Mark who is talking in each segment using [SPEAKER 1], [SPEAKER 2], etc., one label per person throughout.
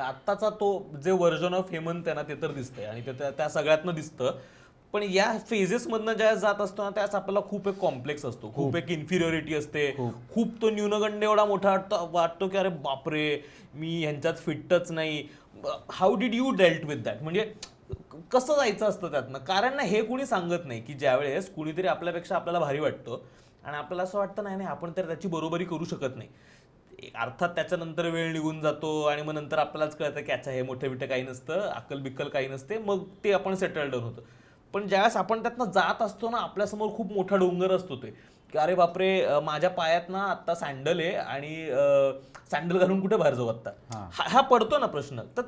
[SPEAKER 1] आत्ताचा तो जे व्हर्जन ऑफ हेमंत आहे ना ते तर दिसतंय. आणि ते त्या- त्या सगळ्यातनं दिसतं. पण या फेजेस मधनं ज्या जात असतो ना त्याच आपल्याला खूप एक कॉम्प्लेक्स असतो. खूप एक इन्फिरियोरिटी असते. खूप. तो न्यूनगंड एवढा मोठा वाटतो वाटतो की अरे बापरे मी ह्यांच्यात फिटच नाही. How did you dealt with that म्हणजे कसं जायचं असतं त्यातनं? कारण ना हे कुणी सांगत नाही की ज्यावेळेस कुणीतरी आपल्यापेक्षा आपल्याला भारी वाटतं. आणि आपल्याला असं वाटतं नाही नाही आपण तर त्याची बरोबरी करू शकत नाही. अर्थात त्याच्यानंतर वेळ निघून जातो आणि मग नंतर आपल्यालाच कळतं की अच्छा हे मोठे बिठे काही नसतं अक्कल बिक्कल काही नसते मग ते आपण सेटल डाऊन होतं. पण ज्यावेळेस आपण त्यातनं जात असतो ना आपल्यासमोर खूप मोठा डोंगर असतो ते. की अरे बापरे माझ्या पायात ना आत्ता सँडल आहे आणि सँडल घालून कुठे बाहेर जाऊ आत्ता? हा. हा पडतो ना प्रश्न. तर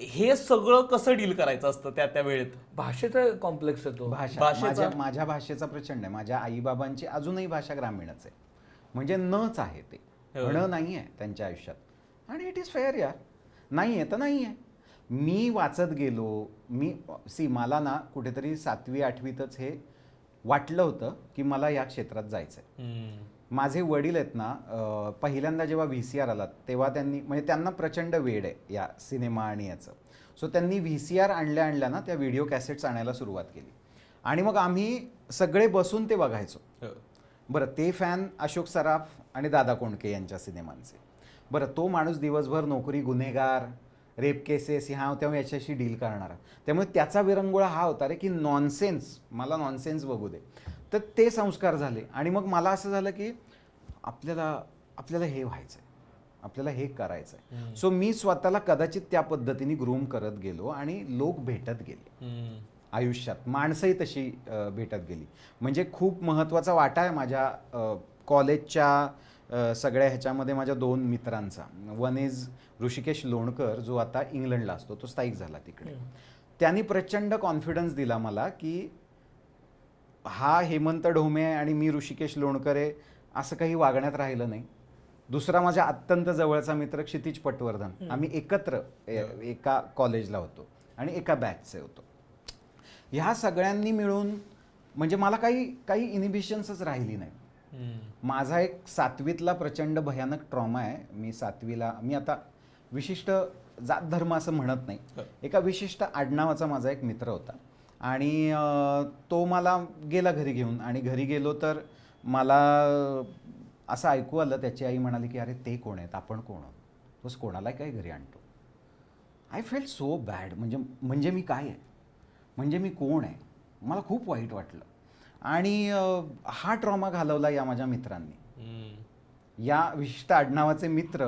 [SPEAKER 1] हे सगळं कसं डील करायचं असतं त्या त्या वेळेत?
[SPEAKER 2] भाषेचा कॉम्प्लेक्स येतो
[SPEAKER 3] भाषा
[SPEAKER 1] भाषेचा-
[SPEAKER 3] माझ्या माझ्या भाषेचा प्रचंड आहे. माझ्या आईबाबांची अजूनही भाषा ग्रामीणच आहे. म्हणजे नच आहे ते.
[SPEAKER 1] हो.
[SPEAKER 3] न नाही आहे त्यांच्या आयुष्यात. आणि इट इज फेअर यार. नाही आहे तर नाही आहे मी वाचत गेलो मी सी मला ना कुठेतरी सातवी आठवीतच हे वाटलं होतं की मला या क्षेत्रात जायचं आहे. माझे वडील आहेत ना पहिल्यांदा जेव्हा व्ही सी आर आला तेव्हा त्यांनी म्हणजे त्यांना प्रचंड वेड आहे या सिनेमा आणि याचं. सो त्यांनी व्ही सी आर आणल्या आणल्या ना त्या व्हिडिओ कॅसेट्स आणायला सुरुवात केली. आणि मग आम्ही सगळे बसून ते बघायचो.
[SPEAKER 1] हो.
[SPEAKER 3] बरं ते फॅन अशोक सराफ आणि दादा कोंडके यांच्या सिनेमांचे. बरं तो माणूस दिवसभर नोकरी गुन्हेगार रेप केसेस ह्या तेव्हा याच्याशी डील करणारा. त्यामुळे त्याचा विरंगुळा हा होता रे की नॉनसेन्स मला नॉनसेन्स बघू दे. तर ते संस्कार झाले आणि मग मला असं झालं की आपल्याला आपल्याला हे व्हायचं आहे आपल्याला हे करायचं आहे सो मी स्वतःला कदाचित त्या पद्धतीने ग्रूम करत गेलो आणि लोक भेटत गेले. आयुष्यात. माणसंही तशी भेटत गेली. म्हणजे खूप महत्त्वाचा वाटा आहे माझ्या कॉलेजच्या सगळ्या ह्याच्यामध्ये माझ्या दोन मित्रांचा. वन इज ऋषिकेश लोणकर जो आता इंग्लंडला असतो तो स्थायिक झाला तिकडे. त्यांनी प्रचंड कॉन्फिडन्स दिला मला की हा हेमंत ढोमे आहे आणि मी ऋषिकेश लोणकर आहे असं काही वागण्यात राहिलं नाही. दुसरा माझा अत्यंत जवळचा मित्र क्षितिज पटवर्धन. आम्ही एकत्र एका कॉलेजला होतो आणि एका बॅचचे होतो. ह्या सगळ्यांनी मिळून म्हणजे मला काही काही इनिबिशन्सच राहिली नाही. माझा एक सातवीतला प्रचंड भयानक ट्रॉमा आहे. मी सातवीला मी आता विशिष्ट जात धर्म असं म्हणत नाही.
[SPEAKER 1] हो.
[SPEAKER 3] एका विशिष्ट आडनावाचा माझा एक मित्र होता. आणि तो मला गेला घरी घेऊन. आणि घरी गेलो तर मला असं ऐकू आलं त्याची आई म्हणाली की अरे ते कोण आहेत? आपण कोण आहोत? तोच कोणाला काय घरी आणतो. आय फेल्ट सो बॅड म्हणजे म्हणजे मी काय आहे? म्हणजे मी कोण आहे? मला खूप वाईट वाटलं. आणि हा ट्रॉमा घालवला या माझ्या मित्रांनी. या विशिष्ट आडनावाचे मित्र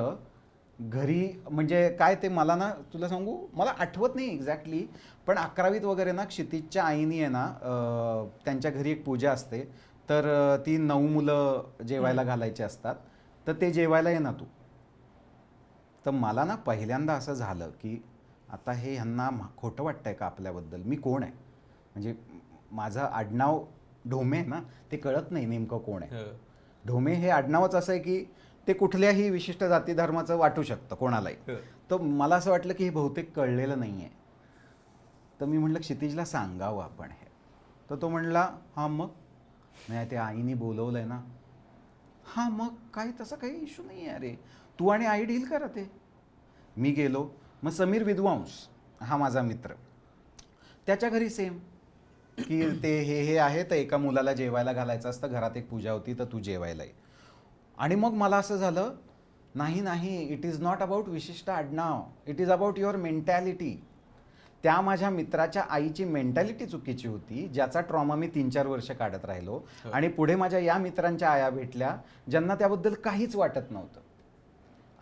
[SPEAKER 3] घरी म्हणजे काय ते मला ना तुला सांगू? मला आठवत नाही एक्झॅक्टली पण अकरावीत वगैरे ना क्षितिजच्या आईनी आहे ना त्यांच्या घरी एक पूजा असते. तर ती नऊ मुलं जेवायला घालायची असतात. तर ते जेवायला ये ना तू. तर मला ना पहिल्यांदा असं झालं की आता हे ह्यांना खोटं वाटतंय का आपल्याबद्दल? मी कोण आहे? म्हणजे माझं आडनाव ढोमे आहे ना ते कळत नाही नेमकं कोण आहे.
[SPEAKER 1] हो.
[SPEAKER 3] ढोमे हे आडनावच असं आहे की ते कुठल्याही विशिष्ट जाती धर्माचं वाटू शकतं कोणालाही.
[SPEAKER 1] हो.
[SPEAKER 3] तर मला असं वाटलं की हे बहुतेक कळलेलं नाही आहे तर मी म्हटलं क्षितिजला सांगावं आपण हे. तर तो म्हणला हां मग? नाही ते आईने बोलवलं आहे ना. हां मग? काही तसं काही इश्यू नाही आहे अरे. तू आणि आई डील करा ते. मी गेलो. मग समीर विद्वांस हा माझा मित्र. त्याच्या घरी सेम की ते हे हे आहे तर एका मुलाला जेवायला घालायचं असतं घरात एक पूजा होती तर तू जेवायला ये. आणि मग मला असं झालं नाही नाही इट इज नॉट अबाउट विशिष्ट आडनाव. It is about your mentality त्या माझ्या मित्राच्या आईची मेंटॅलिटी चुकीची होती ज्याचा ट्रॉमा मी तीन चार वर्ष काढत राहिलो. आणि पुढे माझ्या या मित्रांच्या आया भेटल्या ज्यांना त्याबद्दल काहीच वाटत नव्हतं.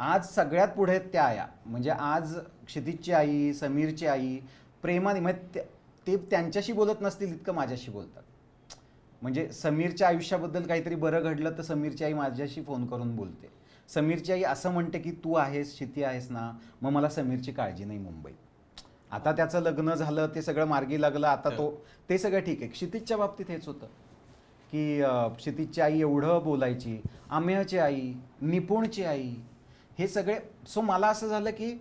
[SPEAKER 3] आज सगळ्यात पुढे त्या आया. म्हणजे आज क्षितिजची आई समीरची आई प्रेमाने म्हणजे ते त्यांच्याशी बोलत नसतील इतकं माझ्याशी बोलतात. म्हणजे समीरच्या आयुष्याबद्दल काहीतरी बरं घडलं तर समीरची आई माझ्याशी फोन करून बोलते. समीरची आई असं म्हणते की तू आहेस शिती आहेस ना मग मला समीरची काळजी नाही मुंबईत आता त्याचं लग्न झालं ते सगळं मार्गी लागलं आता तो ते सगळं ठीक आहे. क्षितिजच्या बाबतीत हेच होतं की क्षितिजची आई एवढं बोलायची आम्याची आई निपुणची आई हे सगळे सो मला असं झालं की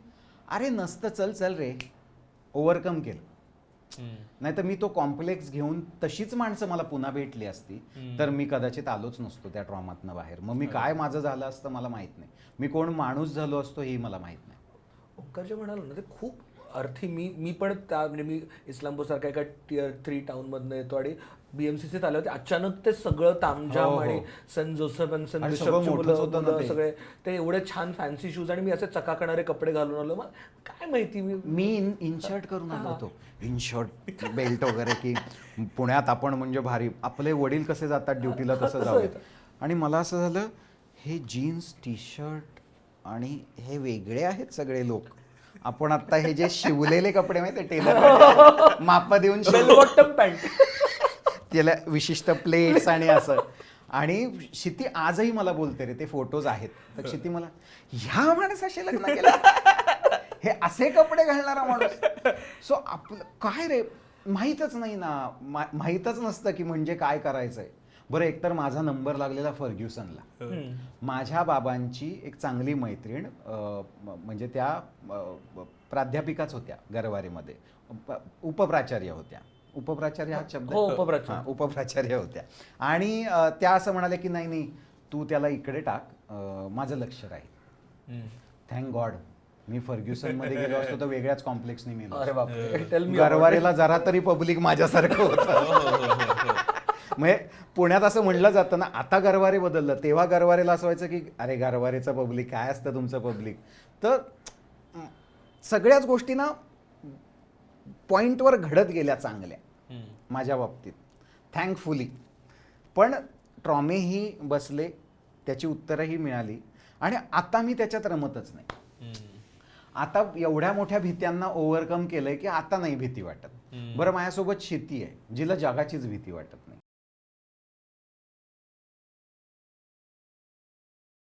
[SPEAKER 3] अरे नसतं चल चल रे. ओव्हरकम केलं. नाही तर मी तो कॉम्प्लेक्स घेऊन तशीच माणसं मला पुन्हा भेटली असती. तर मी कदाचित आलोच नसतो त्या ट्रॉमातनं बाहेर. मग मी काय माझं झालं असतं मला माहीत नाही. मी कोण माणूस झालो असतो हेही मला माहीत नाही.
[SPEAKER 2] शंकर जे म्हणाल ना ते खूप अर्थी मी मी पण त्या म्हणजे मी इस्लामपूर सारख्या एका टियर थ्री टाउन मधनं येतो आणि बीएमसीसीत आले होते. अचानक ते सगळं तामजाम
[SPEAKER 3] हो, हो.
[SPEAKER 2] आणि सन जोसेफ सन
[SPEAKER 3] आणि सगळं
[SPEAKER 2] बिशपची. सगळे. ते एवढे छान फॅन्सी शूज आणि मी असे चकाकणारे कपडे घालून आलो. मग काय माहिती मी
[SPEAKER 3] मी इन इनशर्ट करून आलो होतो. इनशर्ट बेल्ट वगैरे की पुण्यात आपण म्हणजे भारी आपले वडील कसे जातात ड्युटीला तसं
[SPEAKER 2] आहे.
[SPEAKER 3] आणि मला असं झालं हे जीन्स टी शर्ट आणि हे वेगळे आहेत सगळे लोक. आपण आता हे जे शिवलेले कपडे माहिती टेलर माप देऊन
[SPEAKER 2] पॅन्ट
[SPEAKER 3] त्याला विशिष्ट प्लेट्स आणि असं. आणि शिती आजही मला बोलते रे ते फोटोज आहेत. तर शिती मला ह्या माणसाशी लग्न केलं? हे असे कपडे घालणारा माणूस. सो आपलं काय रे? माहीतच नाही ना. मा- माहीतच नसतं की म्हणजे काय करायचंय. बरं एकतर माझा नंबर लागलेला फर्ग्युसनला. माझ्या बाबांची एक चांगली मैत्रीण म्हणजे त्या प्राध्यापिकाच होत्या गरवारीमध्ये. उप- उपप्राचार्य होत्या. उपप्राचार्य हा शब्द
[SPEAKER 2] हो? उपप्राचार्य.
[SPEAKER 3] हा, उपप्राचार्य होत्या. आणि अं, त्या असं म्हणाल्या की नाही नाही तू त्याला इकडे टाक. अं, माझं लक्ष राहील. थँक गॉड मी फर्ग्युसनमध्ये गेलो असतो तर वेगळ्याच कॉम्प्लेक्सने मी
[SPEAKER 2] अरे बापरे. टेल मी
[SPEAKER 3] गरवारेला जरा तरी पब्लिक माझ्यासारखं होतं. म्हणजे पुण्यात असं म्हणलं जातं ना आता गरवारे बदललं तेव्हा गरवारेला असं व्हायचं की अरे गरवारेचं पब्लिक काय असतं तुमचं पब्लिक? तर सगळ्याच गोष्टी ना पॉइंटवर घडत गेल्या चांगल्या माझ्या बाबतीत. थँकफुली पण ट्रॉमेही बसले त्याची उत्तरंही मिळाली आणि आता मी त्याच्यात रमतच नाही. आता एवढ्या मोठ्या भीत्यांना ओव्हरकम केलंय की आता नाही भीती वाटत. बरं माझ्यासोबत शेती आहे जिला जगाचीच भीती वाटत नाही.